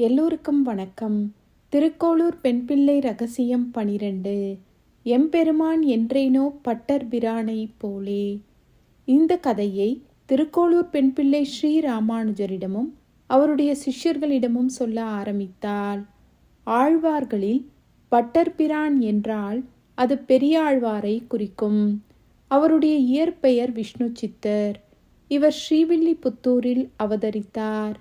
எல்லோருக்கும் வணக்கம். திருக்கோளூர் பெண்பிள்ளை ரகசியம் பனிரெண்டு. எம்பெருமான் என்றேனோ பட்டர் பிரானை போலே. இந்த கதையை திருக்கோளூர் பெண்பிள்ளை ஸ்ரீ ராமானுஜரிடமும் அவருடைய சிஷ்யர்களிடமும் சொல்ல ஆரம்பித்தாள். ஆழ்வார்களில் பட்டர் பிரான் என்றால் அது பெரியாழ்வாரை குறிக்கும். அவருடைய இயற்பெயர் விஷ்ணு சித்தர். இவர் ஸ்ரீவில்லிபுத்தூரில் அவதரித்தார்.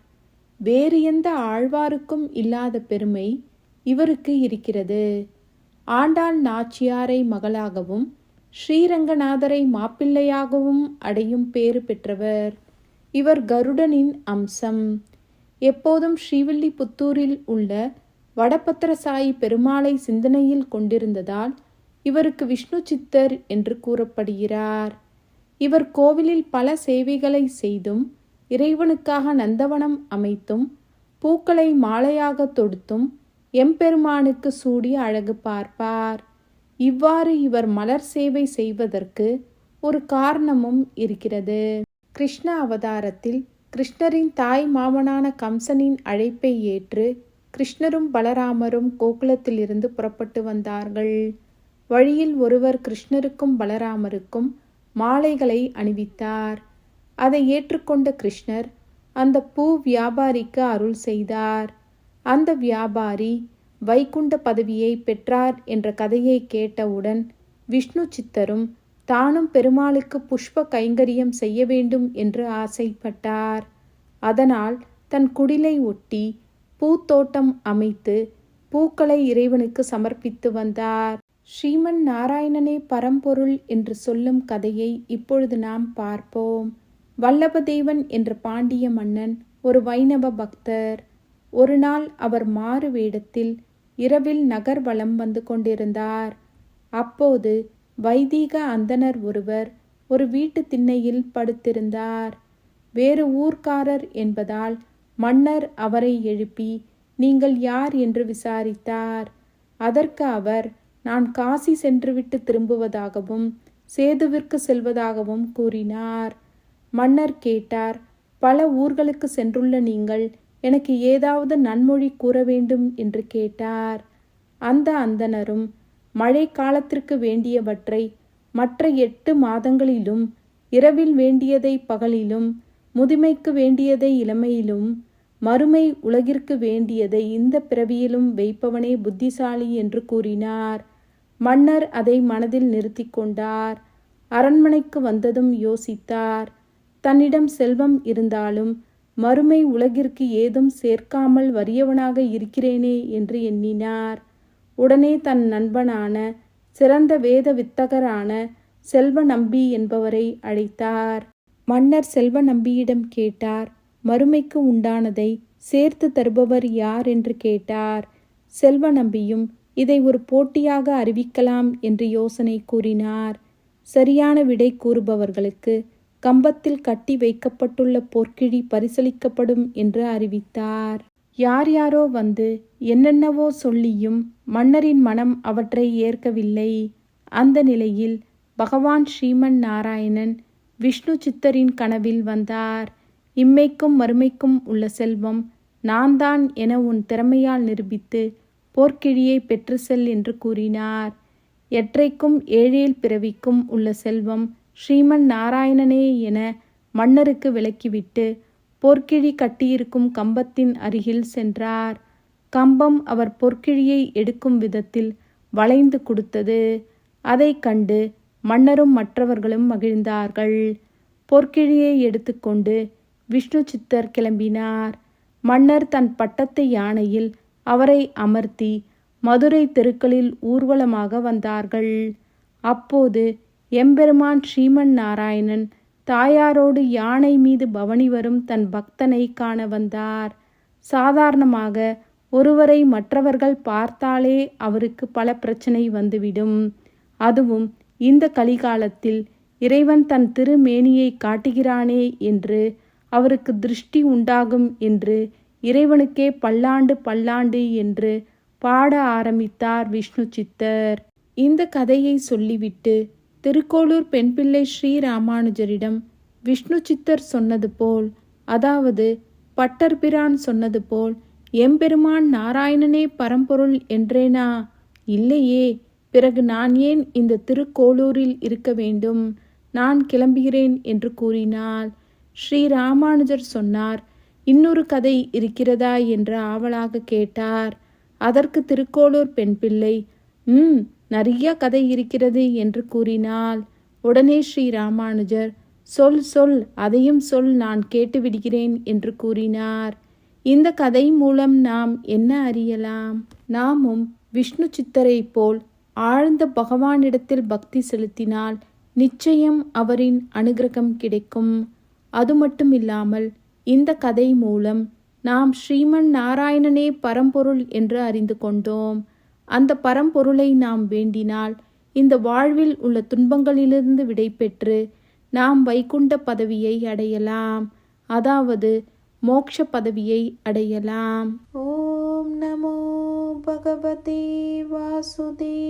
வேறு எந்த ஆழ்வாருக்கும் இல்லாத பெருமை இவருக்கு இருக்கிறது. ஆண்டாள் நாச்சியாரை மகளாகவும் ஸ்ரீரங்கநாதரை மாப்பிள்ளையாகவும் அடையும் பேறு பெற்றவர். இவர் கருடனின் அம்சம். எப்போதும் ஸ்ரீவில்லிபுத்தூரில் உள்ள வடபத்திரசாயி பெருமாளை சிந்தனையில் கொண்டிருந்ததால் இவருக்கு விஷ்ணு சித்தர் என்று கூறப்படுகிறார். இவர் கோவிலில் பல சேவைகளை செய்தும் இறைவனுக்காக நந்தவனம் அமைத்தும் பூக்களை மாலையாக தொடுத்தும் எம்பெருமானுக்கு சூடி அழகு பார்ப்பார். இவ்வாறு இவர் மலர் சேவை செய்வதற்கு ஒரு காரணமும் இருக்கிறது. கிருஷ்ண அவதாரத்தில் கிருஷ்ணரின் தாய் மாமனான கம்சனின் அழைப்பை ஏற்று கிருஷ்ணரும் பலராமரும் கோகுலத்திலிருந்து புறப்பட்டு வந்தார்கள். வழியில் ஒருவர் கிருஷ்ணருக்கும் பலராமருக்கும் மாலைகளை அணிவித்தார். அதை ஏற்றுக்கொண்ட கிருஷ்ணர் அந்த பூ வியாபாரிக்கு அருள் செய்தார். அந்த வியாபாரி வைகுண்ட பதவியை பெற்றார் என்ற கதையை கேட்டவுடன் விஷ்ணு சித்தரும் தானும் பெருமாளுக்கு புஷ்ப கைங்கரியம் செய்ய வேண்டும் என்று ஆசைப்பட்டார். அதனால் தன் குடிலை ஒட்டி பூத்தோட்டம் அமைத்து பூக்களை இறைவனுக்கு சமர்ப்பித்து வந்தார். ஸ்ரீமன் நாராயணனே பரம்பொருள் என்று சொல்லும் கதையை இப்பொழுது நாம் பார்ப்போம். வல்லபதேவன் என்ற பாண்டிய மன்னன் ஒரு வைணவ பக்தர். ஒரு நாள் அவர் மாறு வேடத்தில் இரவில் நகர் வலம் வந்து கொண்டிருந்தார். அப்போது வைதீக அந்தனர் ஒருவர் ஒரு வீட்டு திண்ணையில் படுத்திருந்தார். வேறு ஊர்க்காரர் என்பதால் மன்னர் அவரை எழுப்பி நீங்கள் யார்? என்று விசாரித்தார். அதற்கு அவர் நான் காசி சென்றுவிட்டு திரும்புவதாகவும் சேதுவிற்கு செல்வதாகவும் கூறினார். மன்னர் கேட்டார் பல ஊர்களுக்கு சென்றுள்ள நீங்கள் எனக்கு ஏதாவது நன்மொழி கூற வேண்டும்? என்று கேட்டார். அந்த அந்தனரும் மழை காலத்திற்கு வேண்டியவற்றை மற்ற எட்டு மாதங்களிலும் இரவில் வேண்டியதை பகலிலும் முதுமைக்கு வேண்டியதை இளமையிலும் மறுமை உலகிற்கு வேண்டியதை இந்த பிறவியிலும் வைப்பவனே புத்திசாலி என்று கூறினார். மன்னர் அதை மனதில் நிறுத்தி கொண்டார். அரண்மனைக்கு வந்ததும் யோசித்தார். தன்னிடம் செல்வம் இருந்தாலும் மறுமை உலகிற்கு ஏதும் சேர்க்காமல் வறியவனாக இருக்கிறேனே என்று எண்ணினார். உடனே தன் நண்பனான சிறந்த வேத வித்தகரான செல்வ நம்பி என்பவரை அழைத்தார். மன்னர் செல்வ நம்பியிடம் கேட்டார் மறுமைக்கு உண்டானதை சேர்த்து தருபவர் யார்? என்று கேட்டார். செல்வ நம்பியும் இதை ஒரு போட்டியாக அறிவிக்கலாம் என்று யோசனை கூறினார். சரியான விடை கூறுபவர்களுக்கு கம்பத்தில் கட்டி வைக்கப்பட்டுள்ள பொற்கிழி பரிசளிக்கப்படும் என்று அறிவித்தார். யார் யாரோ வந்து என்னென்னவோ சொல்லியும் மன்னரின் மனம் அவற்றை ஏற்கவில்லை. அந்த நிலையில் பகவான் ஸ்ரீமன் நாராயணன் விஷ்ணு சித்தரின் கனவில் வந்தார். இம்மைக்கும் மறுமைக்கும் உள்ள செல்வம் நான் தான் என உன் திறமையால் நிரூபித்து போர்க்கிழியை பெற்று செல் என்று கூறினார். எற்றைக்கும் ஏழேல் பிறவிக்கும் உள்ள செல்வம் ஸ்ரீமன் நாராயணனே என மன்னருக்கு விளக்கிவிட்டு பொற்கிழி கட்டியிருக்கும் கம்பத்தின் அருகில் சென்றார். கம்பம் அவர் பொற்கிழியை எடுக்கும் விதத்தில் வளைந்து கொடுத்தது. அதை கண்டு மன்னரும் மற்றவர்களும் மகிழ்ந்தார்கள். பொற்கிழியை எடுத்துக்கொண்டு விஷ்ணு சித்தர் கிளம்பினார். மன்னர் தன் பட்டத்து யானையில் அவரை அமர்த்தி மதுரை தெருக்களில் ஊர்வலமாக வந்தார்கள். அப்போது எம்பெருமான் ஸ்ரீமன் நாராயணன் தாயாரோடு யானை மீது பவனி வரும் தன் பக்தனை காண வந்தார். சாதாரணமாக ஒருவரை மற்றவர்கள் பார்த்தாலே அவருக்கு பல பிரச்சனை வந்துவிடும். அதுவும் இந்த கலிகாலத்தில் இறைவன் தன் திருமேனியை காட்டுகிறானே என்று அவருக்கு திருஷ்டி உண்டாகும் என்று இறைவனுக்கே பல்லாண்டு பல்லாண்டு என்று பாட ஆரம்பித்தார் விஷ்ணு சித்தர். இந்த கதையை சொல்லிவிட்டு திருக்கோளூர் பெண்பிள்ளை ஸ்ரீராமானுஜரிடம் விஷ்ணு சித்தர் சொன்னது போல் அதாவது பட்டர்பிரான் சொன்னது போல் எம்பெருமான் நாராயணனே பரம்பொருள் என்றேனா? இல்லையே பிறகு நான் ஏன் இந்த திருக்கோளூரில் இருக்க வேண்டும்? நான் கிளம்புகிறேன் என்று கூறினாள். ஸ்ரீராமானுஜர் சொன்னார் இன்னொரு கதை இருக்கிறதா? என்று ஆவலாக கேட்டார். அதற்கு திருக்கோளூர் பெண் பிள்ளை ம் நிறைய கதை இருக்கிறது என்று கூறினாள். உடனே ஸ்ரீ ராமானுஜர் சொல் சொல் அதையும் சொல் நான் கேட்டு விடுகிறேன் என்று கூறினார். இந்த கதை மூலம் நாம் என்ன அறியலாம்? நாமும் விஷ்ணு சித்தரை போல் ஆழ்ந்த பகவானிடத்தில் பக்தி செலுத்தினால் நிச்சயம் அவரின் அனுகிரகம் கிடைக்கும். அது மட்டும் இல்லாமல் இந்த கதை மூலம் நாம் ஸ்ரீமன் நாராயணனே பரம்பொருள் என்று அறிந்து கொண்டோம். அந்த பரம்பொருளை நாம் வேண்டினால் இந்த வாழ்வில் உள்ள துன்பங்களிலிருந்து விடைபெற்று நாம் வைகுண்ட பதவியை அடையலாம். அதாவது மோக்ஷ பதவியை அடையலாம். ஓம் நமோ பகவதே வாசுதேவாய